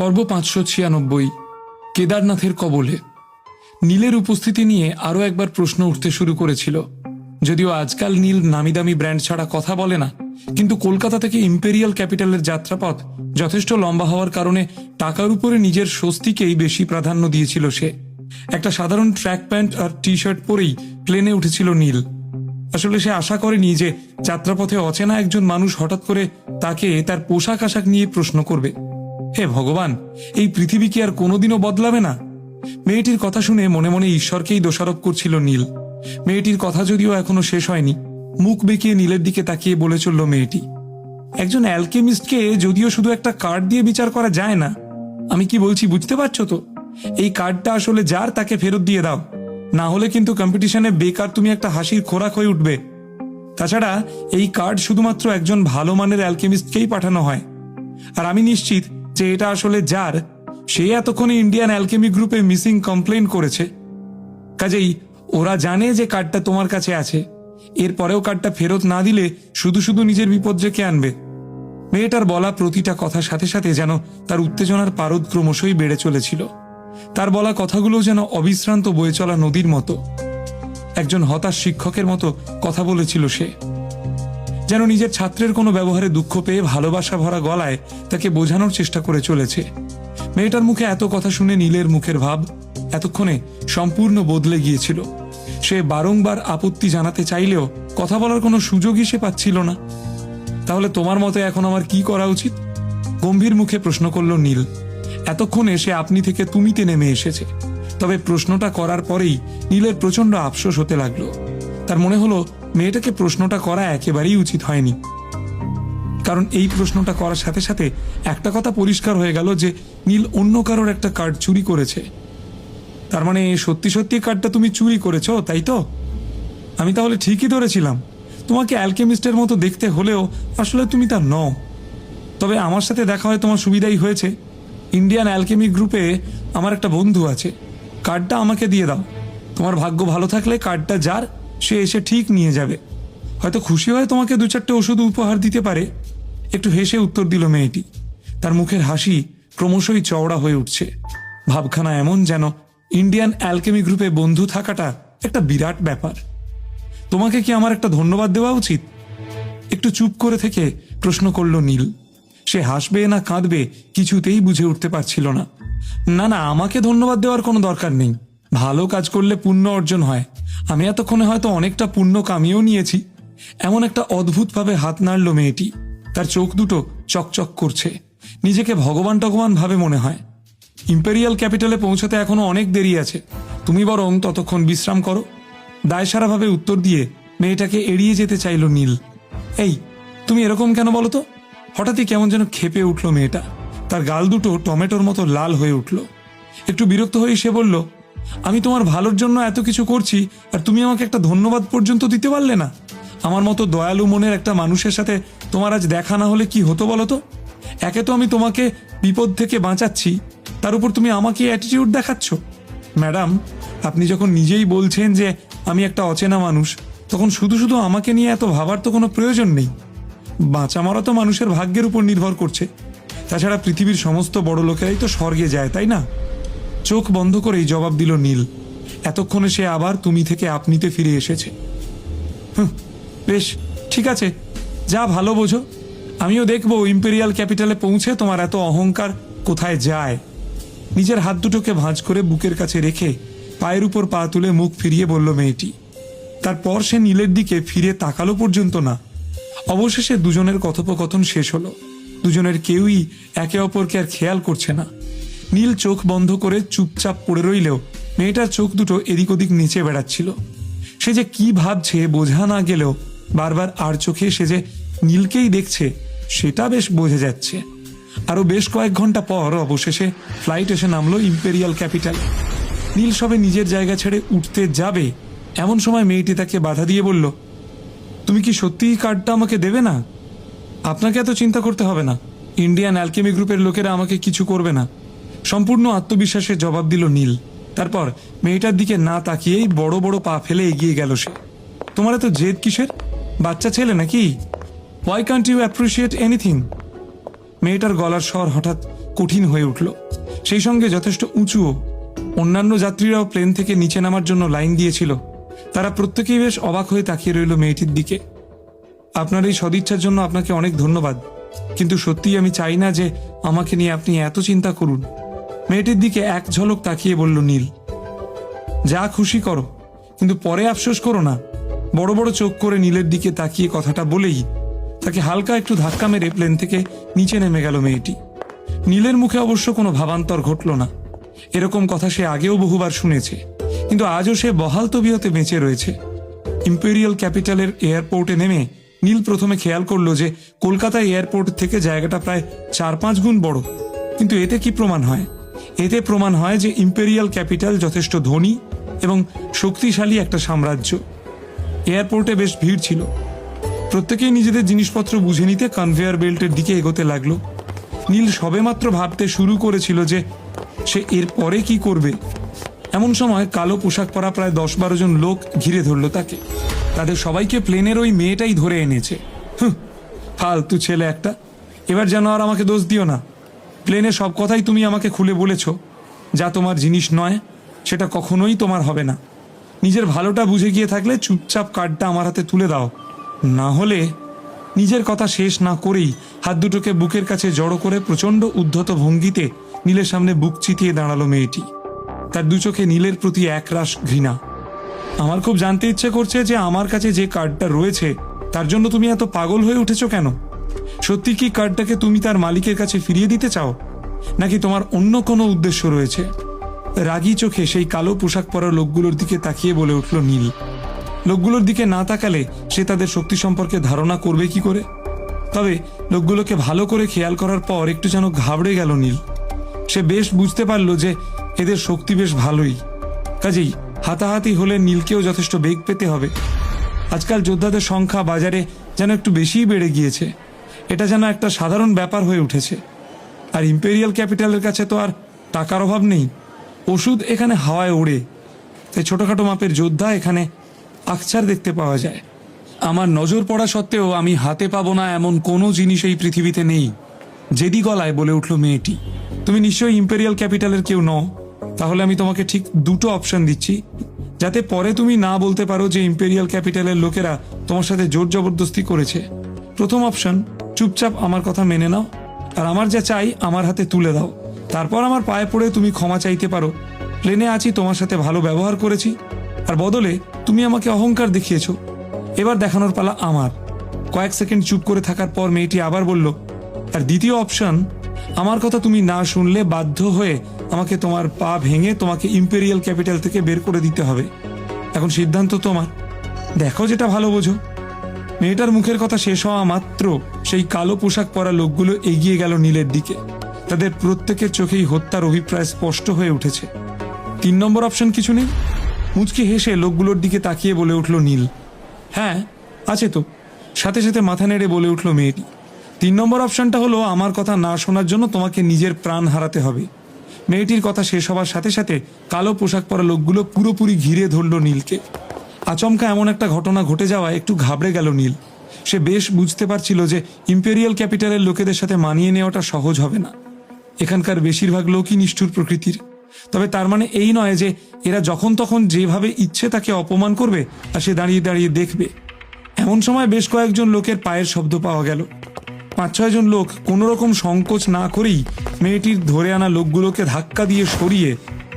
পর্ব পাঁচশো ছিয়ানব্বই, কেদারনাথের কবলে। নীলের উপস্থিতি নিয়ে আরও একবার প্রশ্ন উঠতে শুরু করেছিল। যদিও আজকাল নীল নামি দামি ব্র্যান্ড ছাড়া কথা বলে না, কিন্তু কলকাতা থেকে ইম্পেরিয়াল ক্যাপিটালের যাত্রাপথ যথেষ্ট লম্বা হওয়ার কারণে টাকার উপরে নিজের স্বস্তিকেই বেশি প্রাধান্য দিয়েছিল সে। একটা সাধারণ ট্র্যাক প্যান্ট আর টি শার্ট পরেই প্লেনে উঠেছিল নীল। আসলে সে আশা করেনি যে যাত্রাপথে অচেনা একজন মানুষ হঠাৎ করে তাকে তার পোশাক আশাক নিয়ে প্রশ্ন করবে। হে ভগবান, এই পৃথিবী কি আর কোনোদিনও বদলাবে না? মেয়েটির কথা শুনে মনে মনে ঈশ্বরকেই দোষারোপ করছিল নীল। মেয়েটির কথা যদিও এখনও শেষ হয়নি, মুখ বেঁকিয়ে নীলের দিকে তাকিয়ে বলে চলল মেয়েটি, একজন অ্যালকেমিস্টকে যদিও শুধু একটা কার্ড দিয়ে বিচার করা যায় না, আমি কি বলছি বুঝতে পারছ তো? এই কার্ডটা আসলে যার তাকে ফেরত দিয়ে দাও। না হলে কিন্তু কম্পিটিশনে বেকার তুমি একটা হাসির খোরাক হয়ে উঠবে। তাছাড়া এই কার্ড শুধুমাত্র একজন ভালো মানের অ্যালকেমিস্টকেই পাঠানো হয়। আর আমি নিশ্চিত যে এটা আসলে যার, সে এতক্ষণে ইন্ডিয়ান অ্যালকেমি গ্রুপে মিসিং কমপ্লেন করেছে। কাজেই ওরা জানে যে কার্ডটা তোমার কাছে আছে। এরপরেও কার্ডটা ফেরত না দিলে শুধু শুধু নিজের বিপদ ডেকে আনবে? মেয়েটার বলা প্রতিটা কথার সাথে সাথে যেন তার উত্তেজনার পারদ ক্রমশই বেড়ে চলেছিল। তার বলা কথাগুলো যেন অবিশ্রান্ত বয়ে চলা নদীর মতো। একজন হতাশ শিক্ষকের মতো কথা বলেছিল সে। যেন নিজের ছাত্রের কোনো ব্যবহারে দুঃখ পেয়ে ভালোবাসা ভরা গলায় তাকে বোঝানোর চেষ্টা করে চলেছে। মেয়েটার মুখে এত কথা শুনে নীলের মুখের ভাব এতক্ষণে সম্পূর্ণ বদলে গিয়েছিল। সে বারংবার আপত্তি জানাতে চাইলেও কথা বলার কোনো সুযোগই সে পাচ্ছিল না। তাহলে তোমার মতে এখন আমার কি করা উচিত? গম্ভীর মুখে প্রশ্ন করল নীল। এতক্ষণে সে আপনি থেকে তুমিতে নেমে এসেছে। তবে প্রশ্নটা করার পরেই নীলের প্রচণ্ড আফসোস হতে লাগল। তার মনে হলো মেয়েটাকে প্রশ্নটা করা একেবারেই উচিত হয়নি। কারণ এই প্রশ্নটা করার সাথে সাথে একটা কথা পরিষ্কার হয়ে গেল যে নীল অন্য কারোর একটা কার্ড চুরি করেছে। তার মানে সত্যি সত্যি কার্ডটা তুমি চুরি করেছ, তাই তো? আমি তাহলে ঠিকই ধরেছিলাম। তোমাকে অ্যালকেমিস্টের মতো দেখতে হলেও আসলে তুমি তা নও। তবে আমার সাথে দেখা হয় তোমার সুবিধাই হয়েছে। ইন্ডিয়ান অ্যালকেমি গ্রুপে আমার একটা বন্ধু আছে। কার্ডটা আমাকে দিয়ে দাও। তোমার ভাগ্য ভালো থাকলে কার্ডটা যার সে এসে ঠিক নিয়ে যাবে। হয়তো খুশি হয়ে তোমাকে দু চারটে ওষুধ উপহার দিতে পারে। একটু হেসে উত্তর দিল মেয়েটি। তার মুখের হাসি ক্রমশই চওড়া হয়ে উঠছে। ভাবখানা এমন যেন ইন্ডিয়ান অ্যালকেমি গ্রুপে বন্ধু থাকাটা একটা বিরাট ব্যাপার। তোমাকে কি আমার একটা ধন্যবাদ দেওয়া উচিত? একটু চুপ করে থেকে প্রশ্ন করল নীল। সে হাসবে না কাঁদবে কিছুতেই বুঝে উঠতে পারছিল না। না না, আমাকে ধন্যবাদ দেওয়ার কোনো দরকার নেই। ভালো কাজ করলে পুণ্য অর্জন হয়। আমি এতক্ষণে হয়তো অনেকটা পুণ্য কামিয়েও নিয়েছি। এমন একটা অদ্ভুতভাবে হাত নাড়ল মেয়েটি। তার চোখ দুটো চকচক করছে। নিজেকে ভগবান টগবান ভাবে মনে হয়। ইম্পেরিয়াল ক্যাপিটালে পৌঁছাতে এখনও অনেক দেরি আছে। তুমি বরং ততক্ষণ বিশ্রাম করো। দায়সারাভাবে উত্তর দিয়ে মেয়েটাকে এড়িয়ে যেতে চাইল নীল। এই, তুমি এরকম কেন বলো তো? হঠাৎই কেমন যেন খেপে উঠল মেয়েটা। তার গাল দুটো টমেটোর মতো লাল হয়ে উঠল। একটু বিরক্ত হয়ে সে বলল আমি তোমার ভালোর জন্য এত কিছু করছি, আর তুমি আমাকে একটা ধন্যবাদ পর্যন্ত দিতে পারলে না। আমার মতো দয়ালু মনের একটা মানুষের সাথে তোমার আজ দেখা না হলে কি হতো বলো তো? একে তো আমি তোমাকে বিপদ থেকে বাঁচাচ্ছি, তার উপর তুমি আমাকে অ্যাটিটিউড দেখাচ্ছ। ম্যাডাম, আপনি যখন নিজেই বলছেন যে আমি একটা অচেনা মানুষ, তখন শুধু শুধু আমাকে নিয়ে এত ভাবার তো কোনো প্রয়োজন নেই। বাঁচা মরা তো মানুষের ভাগ্যের উপর নির্ভর করছে। তাছাড়া পৃথিবীর সমস্ত বড় লোকেরাই তো স্বর্গে যায়, তাই না? চোখ বন্ধ করেই জবাব দিল নীল। এতক্ষণে সে আবার তুমি থেকে আপনিতে ফিরে এসেছে। বেশ, ঠিক আছে। যা ভালো বোঝো। আমিও দেখব ইম্পেরিয়াল ক্যাপিটালে পৌঁছে তোমার এত অহংকার কোথায় যায়। নিজের হাত দুটোকে ভাঁজ করে বুকের কাছে রেখে পায়ের উপর পা তুলে মুখ ফিরিয়ে বলল মেয়েটি, তারপর সে নীলের দিকে ফিরে তাকালো পর্যন্ত না। অবশেষে দুজনের কথোপকথন শেষ হলো। দুজনের কেউই একে অপরকে আর খেয়াল করছে না। নীল চোখ বন্ধ করে চুপচাপ পড়ে রইলেও মেয়েটার চোখ দুটো এদিক ওদিক নিচে বেড়াচ্ছিল। সে যে কি ভাবছে বোঝা না গেলেও বারবার আর চোখে সে যে নীলকেই দেখছে, সেটা বেশ বোঝা যাচ্ছে। আরও বেশ কয়েক ঘণ্টা পর অবশেষে ফ্লাইট এসে নামলো ইম্পেরিয়াল ক্যাপিটাল। নীল সবে নিজের জায়গা ছেড়ে উঠতে যাবে, এমন সময় মেয়েটি তাকে বাধা দিয়ে বলল, তুমি কি সত্যিই কার্ডটা আমাকে দেবে না? আপনাকে এত চিন্তা করতে হবে না। ইন্ডিয়ান অ্যালকেমি গ্রুপের লোকেরা আমাকে কিছু করবে না। সম্পূর্ণ আত্মবিশ্বাসের জবাব দিল নীল। তারপর মেয়েটার দিকে না তাকিয়েই বড় বড় পা ফেলে এগিয়ে গেল সে। তোমার এত জেদ কিসের? বাচ্চা ছেলে নাকি? Why can't you appreciate anything মেয়েটার গলার স্বর হঠাৎ কঠিন হয়ে উঠল। সেই সঙ্গে যথেষ্ট উঁচুও। অন্যান্য যাত্রীরাও প্লেন থেকে নিচে নামার জন্য লাইন দিয়েছিল। তারা প্রত্যেকেই বেশ অবাক হয়ে তাকিয়ে রইল মেয়েটির দিকে। আপনার এই সদিচ্ছার জন্য আপনাকে অনেক ধন্যবাদ। কিন্তু সত্যিই আমি চাই না যে আমাকে নিয়ে আপনি এত চিন্তা করুন। মেয়েটির দিকে এক ঝলক তাকিয়ে বলল, নীল, যা খুশি করো, কিন্তু পরে আফসোস করো না। বড় বড় চোখ করে নীলের দিকে তাকিয়ে কথাটা বলেই তাকে হালকা একটু ধাক্কা মেরে প্লেন থেকে নিচে নেমে গেল মেয়েটি। নীলের মুখে অবশ্য কোনো ভাবান্তর ঘটল না। এরকম কথা সে আগেও বহুবার শুনেছে, কিন্তু আজও সে বহাল তবিয়তে বেঁচে রয়েছে। ইম্পেরিয়াল ক্যাপিটালের এয়ারপোর্টে নেমে নীল প্রথমে খেয়াল করল যে কলকাতা এয়ারপোর্ট থেকে জায়গাটা প্রায় চার পাঁচ গুণ বড়, কিন্তু এতে কি প্রমাণ হয়? এতে প্রমাণ হয় যে ইম্পেরিয়াল ক্যাপিটাল যথেষ্ট ধনী এবং শক্তিশালী একটা সাম্রাজ্য। এয়ারপোর্টে বেশ ভিড় ছিল। প্রত্যেকেই নিজেদের জিনিসপত্র বুঝে নিতে কনভেয়ার বেল্টের দিকে এগোতে লাগল। নীল সবেমাত্র ভাবতে শুরু করেছিল যে সে এর পরে কি করবে। এমন সময় কালো পোশাক পরা প্রায় দশ বারো জন লোক ঘিরে ধরলো তাকে। তাদের সবাইকে প্লেনের ওই মেয়েটাই ধরে এনেছে। ফালতু ছেলে একটা। এবার যেন আর আমাকে দোষ দিও না। প্লেনে সব কথাই তুমি আমাকে খুলে বলেছ, যা তোমার জিনিস নয়, সেটা কখনোই তোমার হবে না। নিজের ভালোটা বুঝে গিয়ে থাকলে চুপচাপ কার্ডটা আমার হাতে তুলে দাও। না হলে নিজের কথা শেষ না করেই হাত দুটোকে বুকের কাছে জড়ো করে প্রচণ্ড উদ্ধত ভঙ্গিতে নীলের সামনে বুক চিতিয়ে দাঁড়াল মেয়েটি। তার দু চোখে নীলের প্রতি একরাশ ঘৃণা। আমার খুব জানতে ইচ্ছে করছে যে আমার কাছে যে কার্ডটা রয়েছে, তার জন্য তুমি এত পাগল হয়ে উঠেছো কেন? সত্যি কি কার্ডটাকে তুমি তার মালিকের কাছে ফিরিয়ে দিতে চাও? নাকি তোমার অন্য কোনো উদ্দেশ্য রয়েছে? রাগী চোখে সেই কালো পোশাক পরা লোকগুলোর দিকে তাকিয়ে বলে উঠল নীল। লোকগুলোর দিকে না তাকালে সে তাদের শক্তি সম্পর্কে ধারণা করবে কি করে? তবে লোকগুলোকে ভালো করে খেয়াল করার পর একটু যেন ঘাবড়ে গেল নীল। সে বেশ বুঝতে পারল যে এদের শক্তি বেশ ভালোই। কাজেই হাতাহাতি হলে নীলকেও যথেষ্ট বেগ পেতে হবে। আজকাল যোদ্ধাদের সংখ্যা বাজারে যেন একটু বেশিই বেড়ে গিয়েছে। এটা যেন একটা সাধারণ ব্যাপার হয়ে উঠেছে। আর ইম্পেরিয়াল ক্যাপিটালের কাছে তো আর টাকার অভাব নেই। ওষুধ এখানে হাওয়ায় ওড়ে। তাই ছোটোখাটো মাপের যোদ্ধা এখানে আকছার দেখতে পাওয়া যায়। আমার নজর পড়া সত্ত্বেও আমি হাতে পাবো না এমন কোনো জিনিস এই পৃথিবীতে নেই। জেদি গলায় বলে উঠল মেয়েটি। তুমি নিশ্চয়ই ইম্পেরিয়াল ক্যাপিটালের কেউ নও। তাহলে আমি তোমাকে ঠিক দুটো অপশন দিচ্ছি। যাতে পরে তুমি না বলতে পারো যে ইম্পেরিয়াল ক্যাপিটালের লোকেরা তোমার সাথে জোর জবরদস্তি করেছে। প্রথম অপশন চুপচাপ আমার কথা মেনে নাও, আর আমার যা চাই আমার হাতে তুলে দাও। তারপর আমার পায়ে পড়ে তুমি ক্ষমা চাইতে পারো। প্লেনে আছি, তোমার সাথে ভালো ব্যবহার করেছি, আর বদলে তুমি আমাকে অহংকার দেখিয়েছ। এবার দেখানোর পালা আমার। কয়েক সেকেন্ড চুপ করে থাকার পর মেয়েটি আবার বলল আর দ্বিতীয় অপশন, আমার কথা তুমি না শুনলে বাধ্য হয়ে আমাকে তোমার পা ভেঙে তোমাকে ইম্পেরিয়াল ক্যাপিটাল থেকে বের করে দিতে হবে। এখন সিদ্ধান্ত তোমার। দেখো যেটা ভালো বোঝো। মেয়েটার মুখের কথা শেষ হওয়া মাত্র সেই কালো পোশাক পরা লোকগুলো এগিয়ে গেল নীলের দিকে। তাদের প্রত্যেকের চোখেই হত্যার অভিপ্রায় স্পষ্ট হয়ে উঠেছে। তিন নম্বর অপশন কিছু নেই? মুচকি হেসে লোকগুলোর দিকে তাকিয়ে বলে উঠল নীল। হ্যাঁ আছে তো। সাথে সাথে মাথা নেড়ে বলে উঠল মেয়েটি। তিন নম্বর অপশনটা হলো, আমার কথা না শোনার জন্য তোমাকে নিজের প্রাণ হারাতে হবে। মেয়েটির কথা শেষ হওয়ার সাথে সাথে কালো পোশাক পরা লোকগুলো পুরোপুরি ঘিরে ধরল নীলকে। আচমকা এমন একটা ঘটনা ঘটে যাওয়া একটু ঘাবড়ে গেল নীল। সে বেশ বুঝতে পারছিল যে ইম্পেরিয়াল ক্যাপিটালের লোকেদের সাথে মানিয়ে নেওয়াটা সহজ হবে না। এখানকার বেশিরভাগ লোকই নিষ্ঠুর প্রকৃতির। তবে তার মানে এই নয় যে এরা যখন তখন যেভাবে ইচ্ছে তাকে অপমান করবে আর সে দাঁড়িয়ে দাঁড়িয়ে দেখবে। এমন সময় বেশ কয়েকজন লোকের পায়ের শব্দ পাওয়া গেল। পাঁচ ছয়জন লোক কোনো রকম সংকোচ না করেই মেয়েটির ধরে আনা লোকগুলোকে ধাক্কা দিয়ে সরিয়ে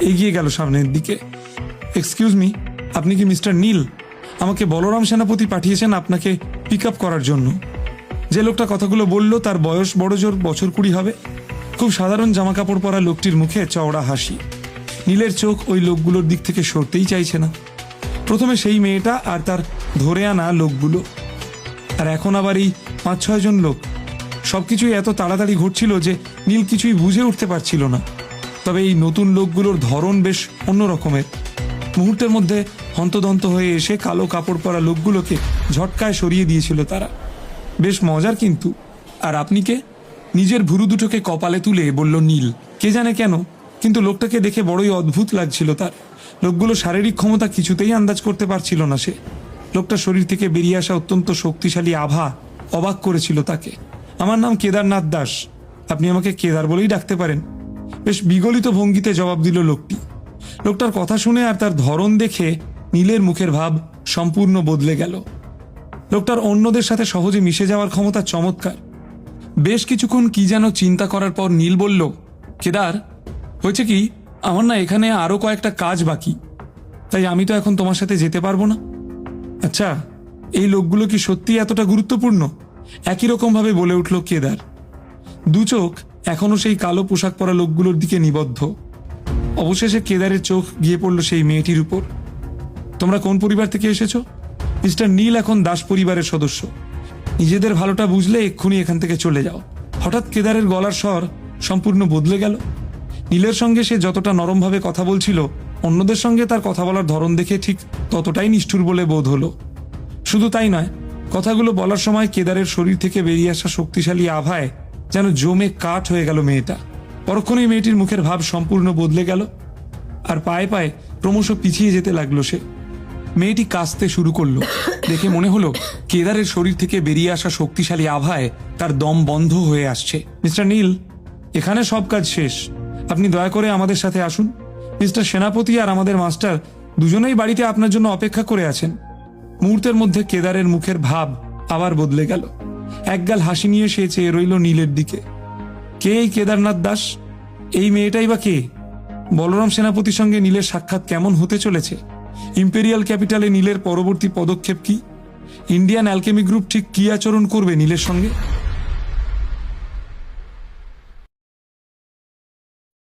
এগিয়ে গেল সামনের দিকে। এক্সকিউজ মি আপনি কি মিস্টার নীল? আমাকে বলরাম সেনাপতি পাঠিয়েছেন আপনাকে পিক আপ করার জন্য। যে লোকটা কথাগুলো বলল তার বয়স বড় জোর বছর কুড়ি হবে। খুব সাধারণ জামাকাপড় পরা লোকটির মুখে চওড়া হাসি। নীলের চোখ ওই লোকগুলোর দিক থেকে সরতেই চাইছে না। প্রথমে সেই মেয়েটা আর তার ধরে আনা লোকগুলো। আর এখন আবার এই পাঁচ ছয়জন লোক। সব কিছুই এত তাড়াতাড়ি ঘটছিল যে নীল কিছুই বুঝে উঠতে পারছিল না। তবে এই নতুন লোকগুলোর ধরন বেশ অন্য রকমের মুহূর্তের মধ্যে হন্তদন্ত হয়ে এসে কালো কাপড় পরা লোকগুলোকে ঝটকায় সরিয়ে দিয়েছিল তারা। বেশ মজার কিন্তু। আর আপনি কে? নিজের ভুরু দুটোকে কপালে তুলে বলল, নীল। কে জানে কেন? কিন্তু লোকটাকে দেখে বড়ই অদ্ভুত লাগছিল তার। লোকগুলো শারীরিক ক্ষমতা কিছুতেই আন্দাজ করতে পারছিল না সে। লোকটা শরীর থেকে বেরিয়ে আসা অত্যন্ত শক্তিশালী আভা অবাক করেছিল তাকে। আমার নাম কেদারনাথ দাস। আপনি আমাকে কেদার বলেই ডাকতে পারেন। বেশ বিগলিত ভঙ্গিতে জবাব দিল লোকটি। লোকটার কথা শুনে আর তার ধরন দেখে নীলের মুখের ভাব সম্পূর্ণ বদলে গেল। লোকটার অন্যদের সাথে সহজে মিশে যাওয়ার ক্ষমতা চমৎকার। বেশ কিছুক্ষণ কি যেন চিন্তা করার পর নীল বলল, কেদার, হয়েছে কি? আমার না এখানে আরও কয়েকটা কাজ বাকি। তাই আমি তো এখন তোমার সাথে যেতে পারব না। আচ্ছা এই লোকগুলো কি সত্যি এতটা গুরুত্বপূর্ণ? একই রকমভাবে বলে উঠল কেদার। দু চোখ এখনও সেই কালো পোশাক পরা লোকগুলোর দিকে নিবদ্ধ। অবশেষে কেদারের চোখ গিয়ে পড়ল সেই মেয়েটির উপর। তোমরা কোন পরিবার থেকে এসেছ? মিস্টার নীল এখন দাস পরিবারের সদস্য। নিজেদের ভালোটা বুঝলে এক্ষুনি এখান থেকে চলে যাও। হঠাৎ কেদারের গলার স্বর সম্পূর্ণ বদলে গেল। নীলের সঙ্গে সে যতটা নরমভাবে কথা বলছিল, অন্যদের সঙ্গে তার কথা বলার ধরন দেখে ঠিক ততটাই নিষ্ঠুর বলে বোধ হলো। শুধু তাই নয়, কথাগুলো বলার সময় কেদারের শরীর থেকে বেরিয়ে আসা শক্তিশালী আভায় যেন জমে কাঠ হয়ে গেল মেয়েটা। পরক্ষণেই মেয়েটির মুখের ভাব সম্পূর্ণ বদলে গেল, আর পায়ে পায়ে ক্রমশ পিছিয়ে যেতে লাগল সে। মেয়েটি কাঁচতে শুরু করল। দেখে মনে হলো কেদারের শরীর থেকে বেরিয়ে আসা শক্তিশালী আভায় তার দম বন্ধ হয়ে আসছে। মিস্টার নীল, এখানে সব কাজ শেষ। আপনি দয়া করে আমাদের সাথে আসুন। মিস্টার সেনাপতি আর আমাদের মাস্টার দুজনেই বাড়িতে আপনার জন্য অপেক্ষা করে আছেন। মুহূর্তের মধ্যে কেদারের মুখের ভাব আবার বদলে গেল। একগাল হাসি নিয়ে সে চেয়ে রইল নীলের দিকে। কে এই কেদারনাথ দাস? এই মেয়েটাই বা কে? বলরাম সেনাপতির সঙ্গে নীলের সাক্ষাৎ কেমন হতে চলেছে? ইম্পেরিয়াল ক্যাপিটালে নীলের পরবর্তী পদক্ষেপ কি? ইন্ডিয়ান অ্যালকেমি গ্রুপ ঠিক কি আচরণ করবে নীলের সঙ্গে?